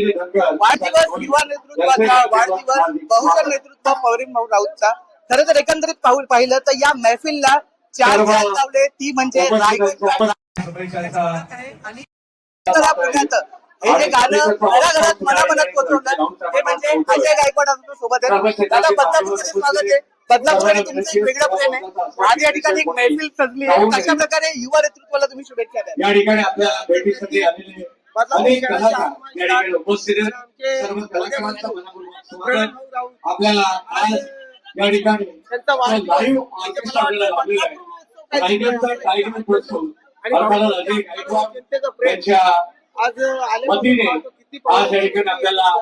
वाढदिवस युवा नेतृत्वाचा वाढदिवस बहुजन नेतृत्व पौरिम राऊतचा. खरं तर एकंदरीत पाहू पाहिलं तर या महफिलला चार चार लावले. ती म्हणजे रायगड आणि चला पुण्यात हे जे गाणं घराघरात मनामनात पोहोचवलं ते म्हणजे अजय गायकवाड आमच्यासोबत आहे दादा बदलापूरमध्ये स्वागत आहे? बदलापूरमध्ये तुमचं एक वेगळं प्रेम आहे. आज या ठिकाणी एक महफिल सजली आहे. कशा प्रकारे युवा नेतृत्वाला तुम्ही शुभेच्छा द्या या ठिकाणी आपल्या भेटीसाठी आलेले आपल्याला आज या ठिकाणी लाईव्ह ऑर्केस्ट्रा आपल्याला लाभलेला आहे. रायगडचा टायगर महोत्सव अर्थात अजय गायकवाड यांच्या आज आले वतीने आज या ठिकाणी आपल्याला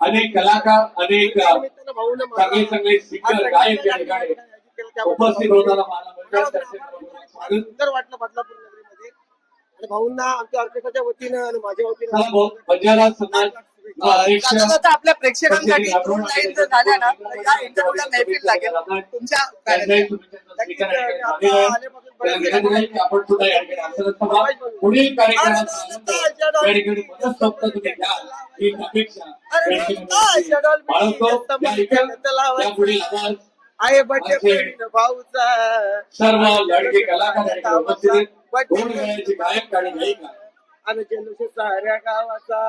अनेक कलाकार अनेक चांगले चांगले सिंगर गायक या ठिकाणी उपस्थित होताना मला स्वागत वाटलं भाऊंना आमच्या ऑर्केस्ट्राच्या वतीनं आणि माझ्या वतीनं आपल्या प्रेक्षकांसाठी दोन लाईन जर झाल्या ना तर या इंटरव्ह्यूला महफिल लागेल. तुमच्या आहे. पुढील बड्डे भाऊचा. सर्व लढके कलाकार उपस्थित आहेत दोन वेळाचे गायक आणि गायिका आणि जल्लोष साऱ्या गावाचा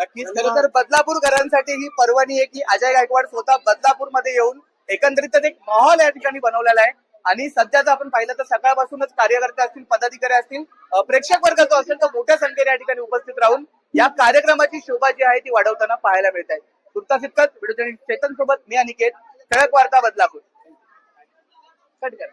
नक्कीच खरं तर बदलापूरकरांसाठी ही पर्वणी आहे की अजय गायकवाड स्वतः बदलापूरमध्ये येऊन एकंदरीतच एक माहोल या ठिकाणी बनवलेला आहे. आणि सध्या जर आपण पाहिलं तर सकाळपासूनच कार्यकर्ते असतील पदाधिकारी असतील प्रेक्षक वर्ग जो असेल तर मोठ्या संख्येने या ठिकाणी उपस्थित राहून या कार्यक्रमाची शोभा जी आहे ती वाढवताना पाहायला मिळत आहे. तुर्तास इतकंच चेतन सोबत मी अनिकेत ठळक वार्ता बदलापूर. कट करा.